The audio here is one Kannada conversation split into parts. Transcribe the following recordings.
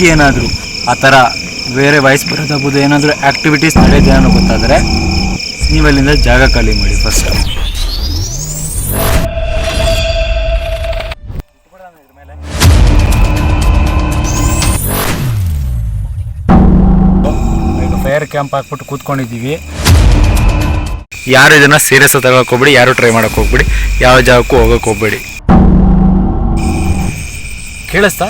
ನಿಮ್ಗೇನಾದರೂ ಆ ಥರ ಬೇರೆ ವಾಯ್ಸ್ ಬರೋದಾಗ್ಬೋದು ಏನಾದರೂ ಆ್ಯಕ್ಟಿವಿಟೀಸ್ ನಡೆಯುತ್ತೆ ಅನ್ನೋ ಗೊತ್ತಾದರೆ ನೀವಲ್ಲಿಂದ ಜಾಗ ಖಾಲಿ ಮಾಡಿ ಫಸ್ಟ್ ಫೈರ್ ಕ್ಯಾಂಪ್ ಹಾಕ್ಬಿಟ್ಟು ಕೂತ್ಕೊಂಡಿದ್ದೀವಿ. ಯಾರು ಇದನ್ನ ಸೀರಿಯಸ್ ತಗೊಳಕ್ ಹೋಗ್ಬೇಡಿ ಯಾರು ಟ್ರೈ ಮಾಡಕ್ ಹೋಗ್ಬಿಡಿ ಯಾವ ಜಾಗಕ್ಕೂ ಹೋಗಕ್ ಹೋಗ್ಬೇಡಿ. ಕೇಳಿಸ್ತಾ?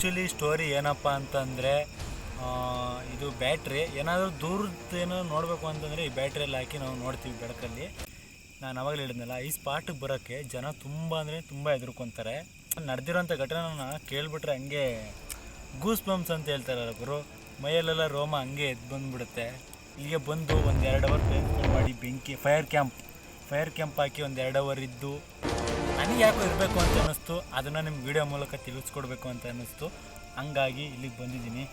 ಆ್ಯಕ್ಚುಲಿ ಸ್ಟೋರಿ ಏನಪ್ಪ ಅಂತಂದರೆ ಇದು ಬ್ಯಾಟ್ರಿ. ಏನಾದರೂ ದೂರದ ಏನೋ ನೋಡಬೇಕು ಅಂತಂದರೆ ಈ ಬ್ಯಾಟ್ರಿಯಲ್ಲಿ ಹಾಕಿ ನಾವು ನೋಡ್ತೀವಿ ಬೆಳಕಲ್ಲಿ. ನಾನು ಅವಾಗಲೇ ಹೇಳಿದ್ನಲ್ಲ, ಈ ಸ್ಪಾಟಿಗೆ ಬರೋಕ್ಕೆ ಜನ ತುಂಬ ಅಂದರೆ ತುಂಬ ಹೆದರ್ಕೊತಾರೆ. ನಡೆದಿರೋಂಥ ಘಟನೆನ ಕೇಳಿಬಿಟ್ರೆ ಹಂಗೆ ಗೂಸ್ ಬಂಪ್ಸ್ ಅಂತ ಹೇಳ್ತಾರಲ್ಲ ಗುರು. ಮೈಯಲ್ಲೆಲ್ಲ ರೋಮ ಹಂಗೆ ಎದ್ದು ಬಂದುಬಿಡುತ್ತೆ. ಇಲ್ಲಿಗೆ ಬಂದು ಒಂದು ಎರಡು ಅವರ್ ಮಾಡಿ ಬೆಂಕಿ ಫೈರ್ ಕ್ಯಾಂಪ್ ಫೈರ್ ಕ್ಯಾಂಪ್ ಹಾಕಿ ಒಂದು ಎರಡು ಅವರ್ ಇದ್ದು ನನಗೆ ಯಾಕೋ ಇರಬೇಕು ಅಂತ ಅನ್ನಿಸ್ತು, ಅದನ್ನು ನಿಮ್ಗೆ ವಿಡಿಯೋ ಮೂಲಕ ತಿಳಿಸ್ಕೊಡ್ಬೇಕು ಅಂತ ಅನ್ನಿಸ್ತು. ಹಂಗಾಗಿ ಇಲ್ಲಿಗೆ ಬಂದಿದ್ದೀನಿ.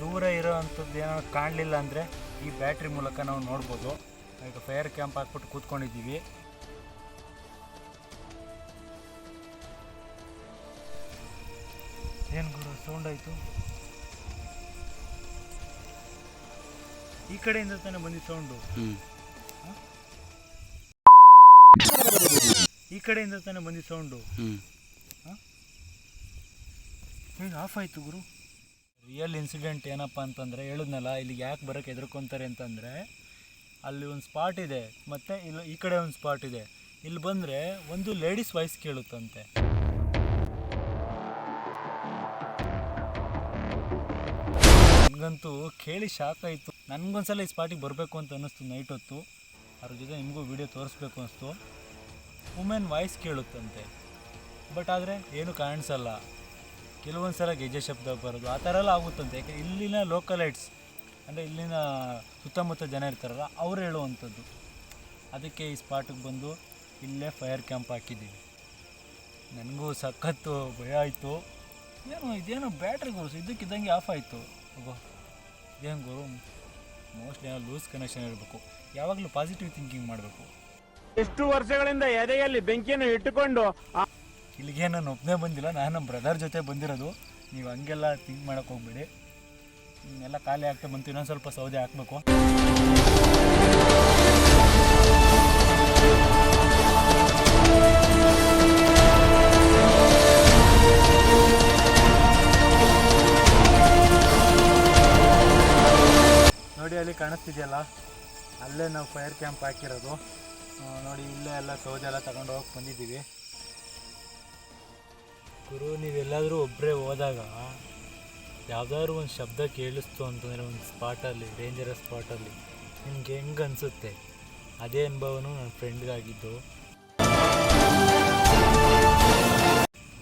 ದೂರ ಇರೋ ಅಂಥದ್ದು ಕಾಣಲಿಲ್ಲ ಅಂದರೆ ಈ ಬ್ಯಾಟ್ರಿ ಮೂಲಕ ನಾವು ನೋಡ್ಬೋದು. ಈಗ ಫೈರ್ ಕ್ಯಾಂಪ್ ಹಾಕ್ಬಿಟ್ಟು ಕೂತ್ಕೊಂಡಿದ್ದೀವಿ. ಏನು ಗುರು ಸೌಂಡ್ ಆಯಿತು? ಈ ಕಡೆಯಿಂದ ತಾನೇ ಬಂದಿದ್ದು ಸೌಂಡು ಈ ಕಡೆಯಿಂದ ತಾನೇ ಬಂದಿದ್ದು ಸೌಂಡು ಈಗ ಆಫ್ ಆಯಿತು ಗುರು. ರಿಯಲ್ ಇನ್ಸಿಡೆಂಟ್ ಏನಪ್ಪ ಅಂತಂದರೆ ಹೇಳಿದ್ನಲ್ಲ ಇಲ್ಲಿಗೆ ಯಾಕೆ ಬರೋಕ್ಕೆ ಹೆದರ್ಕೊತಾರೆ ಅಂತಂದರೆ ಅಲ್ಲಿ ಒಂದು ಸ್ಪಾಟ್ ಇದೆ ಮತ್ತು ಇಲ್ಲಿ ಈ ಕಡೆ ಒಂದು ಸ್ಪಾಟ್ ಇದೆ. ಇಲ್ಲಿ ಬಂದರೆ ಒಂದು ಲೇಡೀಸ್ ವಾಯ್ಸ್ ಕೇಳುತ್ತಂತೆ. ನನಗಂತೂ ಕೇಳಿ ಶಾಕ್ ಆಯಿತು. ನನಗೊಂದ್ಸಲ ಈ ಸ್ಪಾಟಿಗೆ ಬರಬೇಕು ಅಂತ ಅನ್ನಿಸ್ತು ನೈಟ್ ಹೊತ್ತು. ಅದ್ರ ಜೊತೆ ನಿಮಗೂ ವಿಡಿಯೋ ತೋರಿಸ್ಬೇಕು ಅನ್ನಿಸ್ತು. Women voice ಕೇಳುತ್ತಂತೆ. ಬಟ್ ಆದರೆ ಏನು ಕಾಣಿಸಲ್ಲ. ಕೆಲವೊಂದು ಸಲ ಗೆಜ್ಜೆ ಶಬ್ದ ಬರೋದು, ಆ ಥರ ಎಲ್ಲ ಆಗುತ್ತಂತೆ. ಯಾಕೆ ಇಲ್ಲಿನ ಲೋಕಲೈಟ್ಸ್ ಅಂದರೆ ಇಲ್ಲಿನ ಸುತ್ತಮುತ್ತ ಜನ ಇರ್ತಾರಲ್ಲ, ಅವ್ರು ಹೇಳುವಂಥದ್ದು. ಅದಕ್ಕೆ ಈ ಸ್ಪಾಟಿಗೆ ಬಂದು ಇಲ್ಲೇ ಫೈರ್ ಕ್ಯಾಂಪ್ ಹಾಕಿದ್ದೀವಿ. ನನಗೂ ಸಖತ್ತು ಭಯ ಆಯಿತು. ಏನು, ಇದೇನೋ ಬ್ಯಾಟ್ರಿ ಗುರು ಇದಕ್ಕಿದ್ದಂಗೆ ಆಫ್ ಆಯಿತು. ಏನು ಗುರು ಮೋಸ್ಟ್ಲಿ ಏನೋ ಲೂಸ್ ಕನೆಕ್ಷನ್ ಇರಬೇಕು. ಯಾವಾಗಲೂ ಪಾಸಿಟಿವ್ ಥಿಂಕಿಂಗ್ ಮಾಡಬೇಕು. ಎಷ್ಟು ವರ್ಷಗಳಿಂದ ಎದೆಯಲ್ಲಿ ಬೆಂಕಿಯನ್ನು ಇಟ್ಟುಕೊಂಡು ಇಲ್ಲಿಗೆ ನಾನು ಒಬ್ಬನೇ ಬಂದಿಲ್ಲ ನಾನು ನಮ್ಮ ಬ್ರದರ್ ಜೊತೆ ಬಂದಿರೋದು. ನೀವು ಹಂಗೆಲ್ಲ ಥಿಂಕ್ ಮಾಡೋಕೆ ಹೋಗ್ಬೇಡಿ. ಎಲ್ಲ ಖಾಲಿ ಆಗ್ತಾ ಬಂತು ಇನ್ನೊಂದು ಸ್ವಲ್ಪ ಸೌದೆ ಹಾಕಬೇಕು. ನೋಡಿ ಅಲ್ಲಿ ಕಾಣಿಸ್ತಿದೆಯಲ್ಲ? ಅಲ್ಲೇ ನಾವು ಫೈರ್ ಕ್ಯಾಂಪ್ ಹಾಕಿರೋದು. ನೋಡಿ ಇಲ್ಲೇ ಎಲ್ಲ ಸೌದೆ ಎಲ್ಲ ತಗೊಂಡು ಹೋಗಿ ಬಂದಿದ್ದೀವಿ. ಗುರು, ನೀವೆಲ್ಲಾದರೂ ಒಬ್ಬರೇ ಹೋದಾಗ ಯಾವುದಾದ್ರು ಒಂದು ಶಬ್ದ ಕೇಳಿಸ್ತು ಅಂತಂದರೆ ಒಂದು ಸ್ಪಾಟಲ್ಲಿ ಡೇಂಜರಸ್ ಸ್ಪಾಟಲ್ಲಿ ನಿಮ್ಗೆ ಹೆಂಗೆ ಅನಿಸುತ್ತೆ? ಅದೇ ಅನುಭವನೂ ನನ್ನ ಫ್ರೆಂಡ್ಗಾಗಿದ್ದು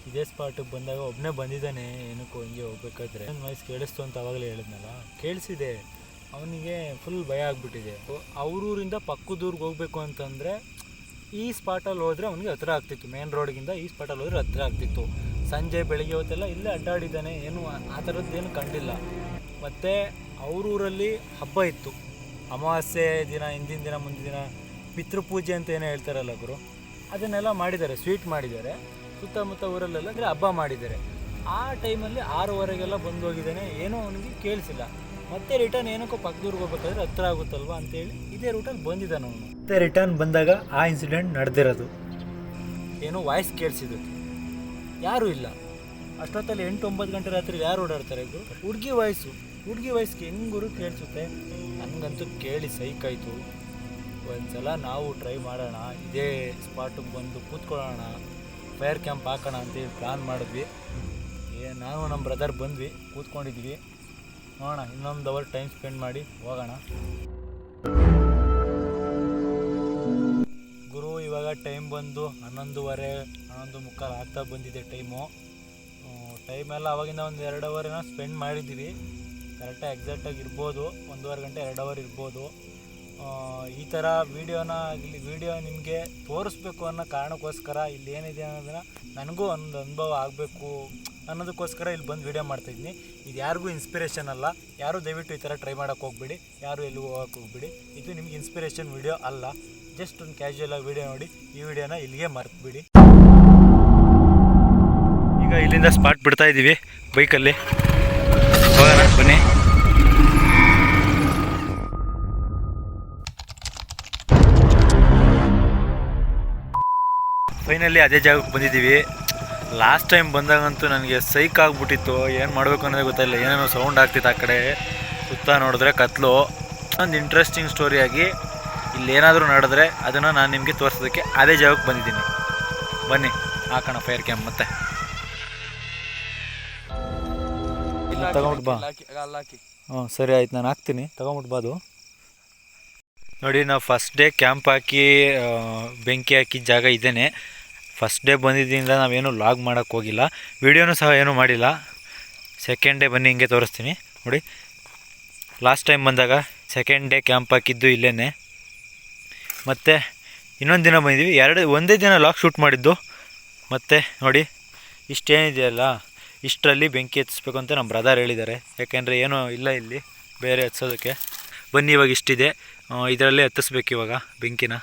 ಇದೇ ಸ್ಪಾಟಿಗೆ ಬಂದಾಗ ಒಬ್ಬನೇ ಬಂದಿದ್ದಾನೆ, ಏನಕ್ಕೂ ಹಿಂಗೆ ಹೋಗ್ಬೇಕಾದ್ರೆ. ನನ್ನ ವಾಯ್ಸ್ ಕೇಳಿಸ್ತು ಅಂತ ಅವಾಗಲೇ ಹೇಳಿದ್ನಲ್ಲ? ಕೇಳಿಸಿದೆ. ಅವನಿಗೆ ಫುಲ್ ಭಯ ಆಗಿಬಿಟ್ಟಿದೆ. ಅವ್ರೂರಿಂದ ಪಕ್ಕದೂರ್ಗೆ ಹೋಗ್ಬೇಕು ಅಂತಂದರೆ ಈ ಸ್ಪಾಟಲ್ಲಿ ಹೋದರೆ ಅವನಿಗೆ ಹತ್ರ ಆಗ್ತಿತ್ತು. ಮೇನ್ ರೋಡ್ಗಿಂತ ಈ ಸ್ಪಾಟಲ್ಲಿ ಹೋದರೆ ಹತ್ರ ಆಗ್ತಿತ್ತು. ಸಂಜೆ, ಬೆಳಿಗ್ಗೆ ಹೊತ್ತೆಲ್ಲ ಇಲ್ಲೇ ಅಡ್ಡಾಡಿದ್ದಾನೆ. ಏನು ಆ- ಥರದ್ದೇನು ಕಂಡಿಲ್ಲ. ಮತ್ತು ಅವರೂರಲ್ಲಿ ಹಬ್ಬ ಇತ್ತು. ಅಮಾವಾಸ್ಯೆ ದಿನ, ಹಿಂದಿನ ದಿನ, ಮುಂದಿನ ದಿನ, ಪಿತೃಪೂಜೆ ಅಂತ ಏನೋ ಹೇಳ್ತಾರಲ್ಲ ಗುರು. ಅದನ್ನೆಲ್ಲ ಮಾಡಿದ್ದಾರೆ ಸ್ವೀಟ್ ಮಾಡಿದ್ದಾರೆ. ಸುತ್ತಮುತ್ತ ಊರಲ್ಲೆಲ್ಲ ಅಂದರೆ ಹಬ್ಬ ಮಾಡಿದ್ದಾರೆ. ಆ ಟೈಮಲ್ಲಿ ಆರೂವರೆಗೆಲ್ಲ ಬಂದು ಹೋಗಿದ್ದಾನೆ ಏನೂ ಅವನಿಗೆ ಕೇಳಿಸಿಲ್ಲ. ಮತ್ತೆ ರಿಟರ್ನ್ ಏನಕ್ಕೋ ಪಕ್ಕದೂರ್ಗೆ ಹೋಗ್ಬೇಕಾದ್ರೆ ಹತ್ರ ಆಗುತ್ತಲ್ವಾ ಅಂತೇಳಿ ಇದೇ ರೂಟಲ್ಲಿ ಬಂದಿದ್ದಾನೆ ಅವನು ಮತ್ತೆ ರಿಟರ್ನ್ ಬಂದಾಗ ಆ ಇನ್ಸಿಡೆಂಟ್ ನಡೆದಿರೋದು. ಏನೋ ವಾಯ್ಸ್ ಕೇಳಿಸಿದ್ದು ಯಾರೂ ಇಲ್ಲ. ಅಷ್ಟೊತ್ತಲ್ಲಿ ಎಂಟು ಒಂಬತ್ತು ಗಂಟೆ ರಾತ್ರಿ ಯಾರು ಓಡಾಡ್ತಾರೆ ಇದು? ಹುಡುಗಿ ವಾಯ್ಸು ಹುಡುಗಿ ವಾಯ್ಸ್ಗೆ ಹೆಂಗುರು ಕೇಳಿಸುತ್ತೆ? ನನಗಂತೂ ಕೇಳಿ ಸೈಕಾಯ್ತು ಒಂದ್ಸಲ ನಾವು ಟ್ರೈ ಮಾಡೋಣ ಇದೇ ಸ್ಪಾಟಿಗೆ ಬಂದು ಕೂತ್ಕೊಳ್ಳೋಣ ಫೈರ್ ಕ್ಯಾಂಪ್ ಹಾಕೋಣ ಅಂತೇಳಿ ಪ್ಲ್ಯಾನ್ ಮಾಡಿದ್ವಿ. ಏ ನಾನು ನಮ್ಮ ಬ್ರದರ್ ಬಂದ್ವಿ ಕೂತ್ಕೊಂಡಿದ್ವಿ. ನೋಡೋಣ, ಇನ್ನೊಂದು ಅವರ್ ಟೈಮ್ ಸ್ಪೆಂಡ್ ಮಾಡಿ ಹೋಗೋಣ. ಗುರು, ಇವಾಗ ಟೈಮ್ ಬಂದು ಹನ್ನೊಂದುವರೆ, ಹನ್ನೊಂದು ಮುಕ್ಕಾಲು ಆಗ್ತಾ ಬಂದಿದೆ ಟೈಮು ಟೈಮೆಲ್ಲ ಅವಾಗಿಂದ ಒಂದು ಎರಡು ಏನೋ ಸ್ಪೆಂಡ್ ಮಾಡಿದ್ದೀವಿ. ಕರೆಕ್ಟಾಗಿ ಎಕ್ಸಾಕ್ಟಾಗಿ ಇರ್ಬೋದು. ಒಂದೂವರೆ ಗಂಟೆ, ಎರಡು ಅವರ್ ಇರ್ಬೋದು. ಈ ಥರ ವೀಡಿಯೋನ ಇಲ್ಲಿ ವೀಡಿಯೋ ನಿಮಗೆ ತೋರಿಸ್ಬೇಕು ಅನ್ನೋ ಕಾರಣಕ್ಕೋಸ್ಕರ ಇಲ್ಲಿ ಏನಿದೆ ಅನ್ನೋದನ್ನು ನನಗೂ ಒಂದು ಅನುಭವ ಆಗಬೇಕು. ಅನ್ನೋದಕ್ಕೋಸ್ಕರ ಇಲ್ಲಿ ಬಂದು ವೀಡಿಯೋ ಮಾಡ್ತಾಯಿದ್ದೀನಿ ಇದು ಯಾರಿಗೂ ಇನ್ಸ್ಪಿರೇಷನ್ ಅಲ್ಲ. ಯಾರು ದಯವಿಟ್ಟು ಈ ಥರ ಟ್ರೈ ಮಾಡೋಕ್ಕೆ ಹೋಗ್ಬೇಡಿ. ಯಾರು ಎಲ್ಲೂ ಹೋಗೋಕ್ಕೆ ಹೋಗ್ಬೇಡಿ. ಇದು ನಿಮ್ಗೆ ಇನ್ಸ್ಪಿರೇಷನ್ ವೀಡಿಯೋ ಅಲ್ಲ. ಜಸ್ಟ್ ಒಂದು ಕ್ಯಾಶುವಲ್ ಆಗಿ ವೀಡಿಯೋ ನೋಡಿ. ಈ ವಿಡಿಯೋನ ಇಲ್ಲಿಗೆ ಮರ್ತುಬಿಡಿ. ಈಗ ಇಲ್ಲಿಂದ ಸ್ಪಾಟ್ ಬಿಡ್ತಾ ಇದ್ದೀವಿ ಬೈಕಲ್ಲಿ ಹೋಗೋಣ, ಬನ್ನಿ. ಫೈನಲಿ ಅದೇ ಜಾಗಕ್ಕೆ ಬಂದಿದ್ದೀವಿ. ಲಾಸ್ಟ್ ಟೈಮ್ ಬಂದಾಗಂತೂ ನನಗೆ ಸೈಕ್ ಆಗಿಬಿಟ್ಟಿತ್ತು. ಏನು ಮಾಡಬೇಕು ಅನ್ನೋದೇ ಗೊತ್ತಾಯಿಲ್ಲ ಏನೇನೋ ಸೌಂಡ್ ಆಗ್ತಿತ್ತು ಆ ಕಡೆ. ಸುತ್ತ ನೋಡಿದ್ರೆ ಕತ್ಲು. ಒಂದು ಇಂಟ್ರೆಸ್ಟಿಂಗ್ ಸ್ಟೋರಿಯಾಗಿ ಇಲ್ಲಿ ಏನಾದರೂ ನಡೆದ್ರೆ ಅದನ್ನು ನಾನು ನಿಮಗೆ ತೋರಿಸೋದಕ್ಕೆ ಅದೇ ಜಾಗಕ್ಕೆ ಬಂದಿದ್ದೀನಿ. ಬನ್ನಿ ಹಾಕೋಣ ಫೈರ್ ಕ್ಯಾಂಪ್ ಮತ್ತೆ. ತಗೊಂಬಿಟ್ಟು ಬಾ. ಹ್ಞೂ ಸರಿ ಆಯ್ತು ನಾನು ಹಾಕ್ತೀನಿ. ತಗೊಂಬಿಟ್ಟು ಬಾ ಅದು. ನೋಡಿ ನಾವು ಫಸ್ಟ್ ಡೇ ಕ್ಯಾಂಪ್ ಹಾಕಿ ಬೆಂಕಿ ಹಾಕಿದ ಜಾಗ ಇದೇನೆ. ಫಸ್ಟ್ ಡೇ ಬಂದಿದ್ದರಿಂದ ನಾವೇನು ಲಾಗ್ ಮಾಡೋಕ್ಕೆ ಹೋಗಿಲ್ಲ. ವೀಡಿಯೋನೂ ಸಹ ಏನೂ ಮಾಡಿಲ್ಲ. ಸೆಕೆಂಡ್ ಡೇ ಬನ್ನಿ, ಹಿಂಗೆ ತೋರಿಸ್ತೀನಿ. ನೋಡಿ. ಲಾಸ್ಟ್ ಟೈಮ್ ಬಂದಾಗ ಸೆಕೆಂಡ್ ಡೇ ಕ್ಯಾಂಪ್ ಹಾಕಿದ್ದು ಇಲ್ಲೇ ಮತ್ತು ಇನ್ನೊಂದು ದಿನ ಬಂದಿದ್ವಿ. ಎರಡು, ಒಂದೇ ದಿನ ಲಾಗ್ ಶೂಟ್ ಮಾಡಿದ್ದು. ಮತ್ತು ನೋಡಿ ಇಷ್ಟೇನಿದೆಯಲ್ಲ ಇಷ್ಟರಲ್ಲಿ ಬೆಂಕಿ ಹಚ್ಚಿಸ್ಬೇಕು ಅಂತ ನಮ್ಮ ಬ್ರದರ್ ಹೇಳಿದ್ದಾರೆ. ಯಾಕೆಂದರೆ ಏನೂ ಇಲ್ಲ ಇಲ್ಲಿ, ಬೇರೆ ಹತ್ಸೋದಕ್ಕೆ ಬನ್ನಿ, ಇವಾಗ ಇಷ್ಟಿದೆ. ಇದರಲ್ಲೇ ಹತ್ತಿಸ್ಬೇಕು ಇವಾಗ ಬೆಂಕಿನ.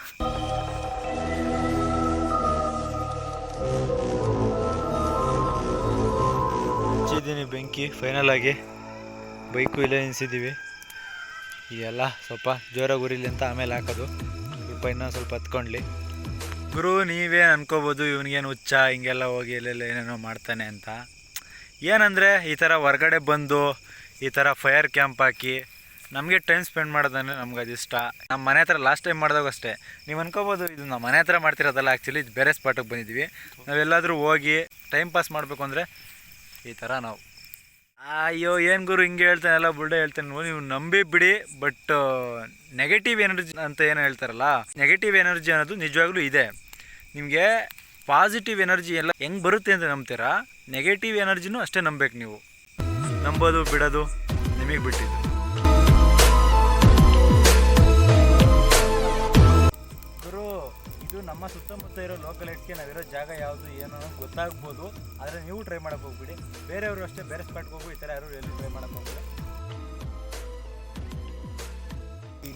ಹಚ್ಚಿದ್ದೀನಿ ಬೆಂಕಿ ಫೈನಲ್ ಆಗಿ ಬೈಕು ಇಲ್ಲೇ ನಿಲ್ಸಿದ್ದೀವಿ. ಎಲ್ಲ ಸ್ವಲ್ಪ ಜೋರಾಗಿ ಉರಿಲಿ ಅಂತ ಆಮೇಲೆ ಹಾಕೋದು. ಸ್ವಲ್ಪ ಇನ್ನೊಂದು ಸ್ವಲ್ಪ ಹತ್ಕೊಂಡ್ಲಿ. ಗುರು, ನೀವೇ ಅನ್ಕೋಬೋದು ಇವನಿಗೇನು ಹುಚ್ಚ, ಹಿಂಗೆಲ್ಲ ಹೋಗಿ ಎಲ್ಲೆಲ್ಲ ಏನೇನೋ ಮಾಡ್ತಾನೆ ಅಂತ. ಏನಂದರೆ, ಈ ಥರ ಹೊರಗಡೆ ಬಂದು, ಈ ಥರ ಫೈರ್ ಕ್ಯಾಂಪ್ ಹಾಕಿ ನಮಗೆ ಟೈಮ್ ಸ್ಪೆಂಡ್ ಮಾಡೋದಂದ್ರೆ ನಮ್ಗೆ ಅದು ಇಷ್ಟ. ನಮ್ಮ ಮನೆ ಹತ್ರ ಲಾಸ್ಟ್ ಟೈಮ್ ಮಾಡಿದಾಗ ಅಷ್ಟೇ. ನೀವು ಅನ್ಕೋಬೋದು, ಇದು ನಮ್ಮ ಮನೆ ಹತ್ರ ಮಾಡ್ತಿರೋದಲ್ಲ ಆ್ಯಕ್ಚುಲಿ ಇದು ಬೇರೆ ಸ್ಪಾಟಿಗೆ ಬಂದಿದ್ವಿ. ನಾವೆಲ್ಲಾದರೂ ಹೋಗಿ ಟೈಮ್ ಪಾಸ್ ಮಾಡಬೇಕು ಅಂದರೆ ಈ ಥರ ನಾವು. ಅಯ್ಯೋ, ಏನು ಗುರು ಹಿಂಗೆ ಹೇಳ್ತಾನಲ್ಲ ಬುಲ್ಡೆ ಹೇಳ್ತಾನೆ ನೀವು ನಂಬಿ ಬಿಡಿ ಬಟ್ ನೆಗೆಟಿವ್ ಎನರ್ಜಿ ಅಂತ ಏನು ಹೇಳ್ತಾರಲ್ಲ ನೆಗೆಟಿವ್ ಎನರ್ಜಿ ಅನ್ನೋದು ನಿಜವಾಗ್ಲೂ ಇದೆ. ನಿಮಗೆ ಪಾಸಿಟಿವ್ ಎನರ್ಜಿ ಎಲ್ಲ ಹೆಂಗೆ ಬರುತ್ತೆ ಅಂತ ನಂಬ್ತೀರಾ? ನೆಗೆಟಿವ್ ಎನರ್ಜಿನೂ ಅಷ್ಟೇ ನಂಬೇಕು ನೀವು. ನಂಬೋದು, ಬಿಡೋದು, ನಿಮಗೆ ಬಿಟ್ಟಿದ್ದು. ನಮ್ಮ ಸುತ್ತಮುತ್ತ ಇರೋ ಲೋಕಲ್ ಇಟ್ಗೆ ನಾವಿರೋ ಜಾಗ ಯಾವುದು, ಏನು ಅನ್ನೋದು ಗೊತ್ತಾಗ್ಬೋದು. ಆದರೆ ನೀವು ಟ್ರೈ ಮಾಡಕ್ಕೆ ಹೋಗ್ಬಿಡಿ. ಬೇರೆಯವರು ಅಷ್ಟೇ ಬೇರೆ ಸ್ಪಾಟ್ಗೆ ಹೋಗು ಈ ಥರ ಯಾರು ಎಲ್ಲಿ ಟ್ರೈ ಮಾಡಕ್ಕೆ ಹೋಗ್ಬಿಡಿ.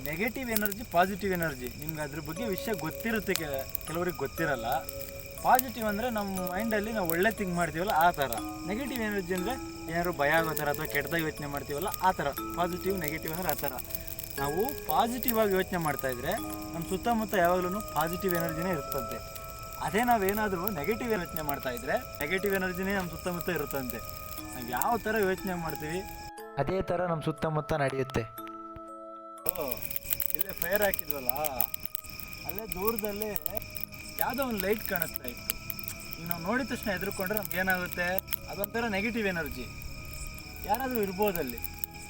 ನೆಗೆಟಿವ್ ಎನರ್ಜಿ ಪಾಸಿಟಿವ್ ಎನರ್ಜಿ ನಿಮ್ಗೆ ಅದ್ರ ಬಗ್ಗೆ ವಿಷಯ ಗೊತ್ತಿರುತ್ತೆ ಕೆಲವರಿಗೆ ಗೊತ್ತಿರಲ್ಲ. ಪಾಸಿಟಿವ್ ಅಂದರೆ ನಮ್ಮ ಮೈಂಡಲ್ಲಿ ನಾವು ಒಳ್ಳೆ ಥಿಂಕ್ ಮಾಡ್ತೀವಲ್ಲ, ಆ ಥರ ನೆಗೆಟಿವ್ ಎನರ್ಜಿ ಅಂದರೆ ಏನಾದ್ರು ಭಯ ಆಗೋ ಥರ ಅಥವಾ ಕೆಟ್ಟದಾಗ ಯೋಚನೆ ಮಾಡ್ತೀವಲ್ಲ, ಆ ಥರ ಪಾಸಿಟಿವ್ ನೆಗೆಟಿವ್ ಅಂದರೆ ಆ ಥರ ನಾವು ಪಾಸಿಟಿವ್ ಆಗಿ ಯೋಚನೆ ಮಾಡ್ತಾ ಇದ್ರೆ ನಮ್ಮ ಸುತ್ತಮುತ್ತ ಯಾವಾಗಲೂ ಪಾಸಿಟಿವ್ ಎನರ್ಜಿನೇ ಇರುತ್ತಂತೆ ಅದೇ ನಾವೇನಾದರೂ ನೆಗೆಟಿವ್ ಯೋಚನೆ ಮಾಡ್ತಾ ಇದ್ರೆ ನೆಗೆಟಿವ್ ಎನರ್ಜಿನೇ ನಮ್ಮ ಸುತ್ತಮುತ್ತ ಇರುತ್ತಂತೆ. ನಾವು ಯಾವ ಥರ ಯೋಚನೆ ಮಾಡ್ತೀವಿ? ಅದೇ ಥರ ನಮ್ಮ ಸುತ್ತಮುತ್ತ ನಡೆಯುತ್ತೆ. ಓ, ಇಲ್ಲೇ ಫೈರ್ ಹಾಕಿದ್ವಲ್ಲ? ಅಲ್ಲೇ ದೂರದಲ್ಲೇ ಯಾವುದೋ ಒಂದು ಲೈಟ್ ಕಾಣಿಸ್ತಾ ಇತ್ತು. ಈಗ ನಾವು ನೋಡಿದ ತಕ್ಷಣ ಹೆದರ್ಕೊಂಡ್ರೆ ನಮ್ಗೆ ಏನಾಗುತ್ತೆ? ಅದೊಂಥರ ನೆಗೆಟಿವ್ ಎನರ್ಜಿ ಯಾರಾದರೂ ಇರ್ಬೋದು ಅಲ್ಲಿ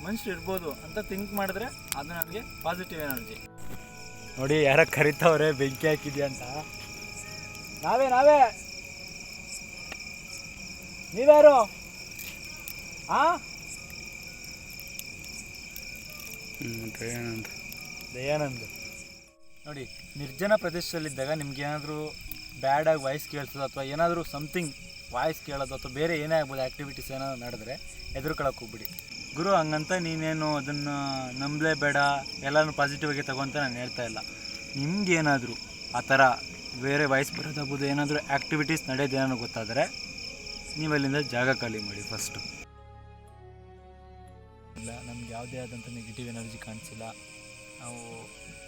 ಮನುಷ್ಯರು ಇರ್ಬೋದು ಅಂತ ಥಿಂಕ್ ಮಾಡಿದ್ರೆ ಅದು ನನಗೆ ಪಾಸಿಟಿವ್ ಎನರ್ಜಿ ನೋಡಿ ಯಾರ ಕರಿತಾವ್ರೆ ಬೆಂಕಿ ಹಾಕಿದ್ಯಾ ಅಂತ. ನಾವೇ ನಾವೇ. ನೀವ್ಯಾರು? ಆ? ದಯಾನಂದ್. ನೋಡಿ ನಿರ್ಜನ ಪ್ರದೇಶದಲ್ಲಿದ್ದಾಗ ನಿಮ್ಗೆ ಏನಾದರೂ ಬ್ಯಾಡಾಗಿ ವಾಯ್ಸ್ ಕೇಳಿಸೋದು ಅಥವಾ ಏನಾದರೂ ಸಮಥಿಂಗ್ ವಾಯ್ಸ್ ಕೇಳೋದು ಅಥವಾ ಬೇರೆ ಏನೇ ಆಗ್ಬೋದು ಆ್ಯಕ್ಟಿವಿಟೀಸ್ ಏನಾದ್ರು ನಡೆದ್ರೆ ಎದುರುಕೊಳಕ್ಕೆ ಹೋಗ್ಬಿಡಿ. ಗುರು, ಹಂಗಂತ ನೀನೇನು ಅದನ್ನು ನಂಬಲೇಬೇಡ, ಎಲ್ಲನೂ ಪಾಸಿಟಿವ್ ಆಗಿ ತಗೊಂತ ನಾನು ಹೇಳ್ತಾ ಇಲ್ಲ. ನಿಮ್ಗೇನಾದರೂ ಆ ಥರ ಬೇರೆ ವಾಯ್ಸ್ ಬರೋದಾಗ್ಬೋದು, ಏನಾದರೂ ಆ್ಯಕ್ಟಿವಿಟೀಸ್ ನಡೆಯೋದೇನೋ ಗೊತ್ತಾದರೆ ನೀವು ಅಲ್ಲಿಂದ ಜಾಗ ಖಾಲಿ ಮಾಡಿ ಫಸ್ಟು ಇಲ್ಲ, ನಮ್ಗೆ ಯಾವುದೇ ಆದಂಥ ನೆಗೆಟಿವ್ ಎನರ್ಜಿ ಕಾಣಿಸಿಲ್ಲ. ನಾವು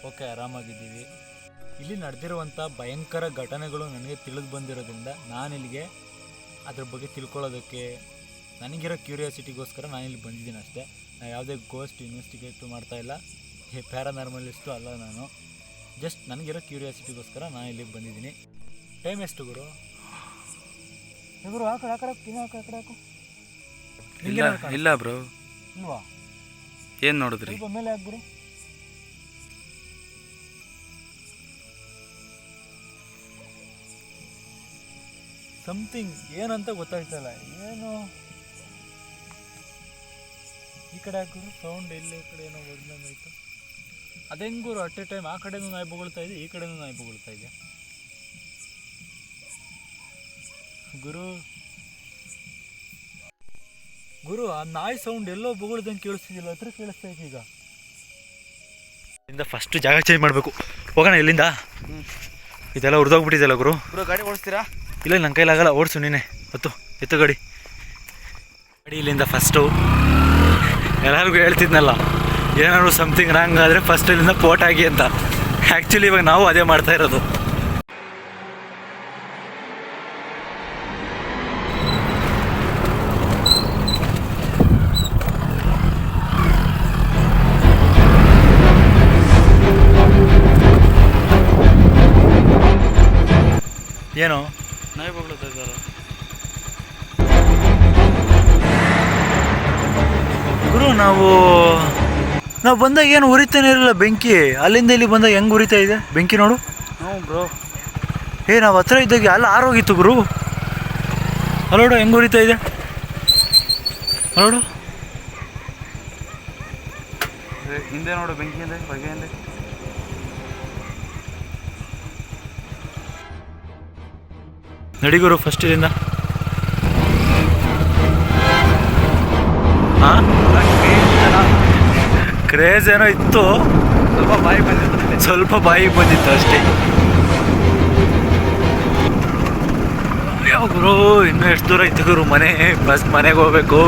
ಓಕೆ ಆರಾಮಾಗಿದ್ದೀವಿ. ಇಲ್ಲಿ ನಡೆದಿರುವಂಥ ಭಯಂಕರ ಘಟನೆಗಳು ನನಗೆ ತಿಳಿದು ಬಂದಿರೋದ್ರಿಂದ ನಾನಿಲ್ಲಿಗೆ ಅದ್ರ ಬಗ್ಗೆ ತಿಳ್ಕೊಳ್ಳೋದಕ್ಕೆ ನನಗಿರೋ ಕ್ಯೂರಿಯಾಸಿಟಿಗೋಸ್ಕರ ನಾನು ಇಲ್ಲಿ ಬಂದಿದ್ದೀನಿ ಅಷ್ಟೇ. ನಾನು ಯಾವುದೇ ಗೋಸ್ಟ್ ಇನ್ವೆಸ್ಟಿಗೇಟು ಮಾಡ್ತಾ ಇಲ್ಲ. ಪ್ಯಾರಾನಾರ್ಮಲಿಸ್ಟು ಅಲ್ಲ ನಾನು. ಜಸ್ಟ್ ನನಗಿರೋ ಕ್ಯೂರಿಯಾಸಿಟಿಗೋಸ್ಕರ ನಾನು ಇಲ್ಲಿಗೆ ಬಂದಿದ್ದೀನಿ. ಟೈಮ್ ಎಷ್ಟು ಗುರು? ಗುರು ಆಕಡೆ ಕಡೆ ಆ ಆಕಡೆ ಹಾಕು, ಆ ಕಡೆ ಹಾಕು. ಇಲ್ಲ ಇಲ್ಲ ಬ್ರೋ. ಇಲ್ವಾ? ಏನು ನೋಡಿದ್ರಿ? ಸ್ವಲ್ಪ ಮೇಲೆ ಹಾಕ್ಬಿಡು ಸಮಥಿಂಗ್ ಏನಂತ ಗೊತ್ತಾಗ್ತಲ್ಲ ಏನು? ಈ ಕಡೆ ಹಾಕಿದ್ರು ಸೌಂಡ್ ಎಲ್ಲಿ ಈ ಕಡೆ ಏನೋ ಒಡ್ದಂಗಾಯ್ತು ಅದೆಂಗೂರು ಅಟ್ ಎ ಟೈಮ್ ಆ ಕಡೆನೂ ನಾಯಿ ಬೊಗಳ್ತಾ ಇದೆ ಈ ಕಡೆನೂ ನಾಯಿ ಬೊಗಳ್ತಾ ಇದೆ. ಗುರು. ಗುರು ಆ ನಾಯಿ ಸೌಂಡ್ ಎಲ್ಲೋ ಬೊಗಳ್ದಂಗೆ ಕೇಳಿಸ್ತಿದಿಲ್ಲ ಹತ್ರ ಕೇಳಿಸ್ತಾ ಇದೆ ಈಗ. ಇಲ್ಲಿಂದ ಫಸ್ಟ್ ಜಾಗ ಚೇಂಜ್ ಮಾಡಬೇಕು. ಹೋಗೋಣ ಇಲ್ಲಿಂದ? ಇದೆಲ್ಲ ಹುರಿದೋಗ್ಬಿಟ್ಟಿದೆಲ್ಲ ಗುರು? ಗುರು ಗಾಡಿ ಓಡಿಸ್ತೀರಾ? ಇಲ್ಲ ನನ್ನ ಕೈಲಾಗಲ್ಲ ಓಡಿಸು ನೀನೆ. ಹತ್ತು ಎತ್ತು ಗಾಡಿ. ಗಾಡಿ ಇಲ್ಲಿಂದ ಫಸ್ಟು ಎಲ್ಲರಿಗೂ ಹೇಳ್ತಿದ್ನಲ್ಲ, ಏನಾದ್ರು ಸಮಥಿಂಗ್ ರಾಂಗ್ ಆದರೆ ಫಸ್ಟ್ ಇಲ್ಲಿಂದ ಪೋಟ್ ಆಗಿ ಅಂತ. ಆ್ಯಕ್ಚುಲಿ ಇವಾಗ ನಾವು ಅದೇ ಮಾಡ್ತಾ ಇರೋದು. ಏನು? ನಾವು ನಾವು ಬಂದಾಗ ಏನು ಉರಿತಾನೆ ಇರಲಿಲ್ಲ ಬೆಂಕಿ. ಅಲ್ಲಿಂದ ಇಲ್ಲಿ ಬಂದಾಗ ಹೆಂಗೆ ಉರಿತಾ ಇದೆ? ಬೆಂಕಿ ನೋಡು. ಹ್ಞೂ ಬ್ರೋ. ಏ ನಾವು ಹತ್ರ ಇದ್ದಾಗ ಎಲ್ಲ ಆರೋಗಿತ್ತು ಗುರು. ಅಲ್ಲೋಡು ಹೆಂಗೆ ಉರಿತಾ ಇದೆ? ಅಲ್ಲೋಡು. ಹಿಂದೆ ನೋಡು ಬೆಂಕಿ ಹಿಂದೆ ಹೊಗೆ ಹಿಂದೆ. ನಡಿ ಗುರು ಫಸ್ಟ್ ಇಲ್ಲಿಂದ. ಹಾಂ ಕ್ರೇಜ್ ಏನೋ ಇತ್ತು. ಸ್ವಲ್ಪ ಬಾಯಿ ಬಂದಿತ್ತು ಸ್ವಲ್ಪ ಬಾಯಿ ಬಂದಿತ್ತು ಅಷ್ಟೇ. ಯಾವ ಗುರು ಇನ್ನೂ ಎಷ್ಟು ದೂರ ಇತ್ತು ಗುರು ಮನೆ ಬಸ್ ಮನೆಗೆ ಹೋಗ್ಬೇಕು.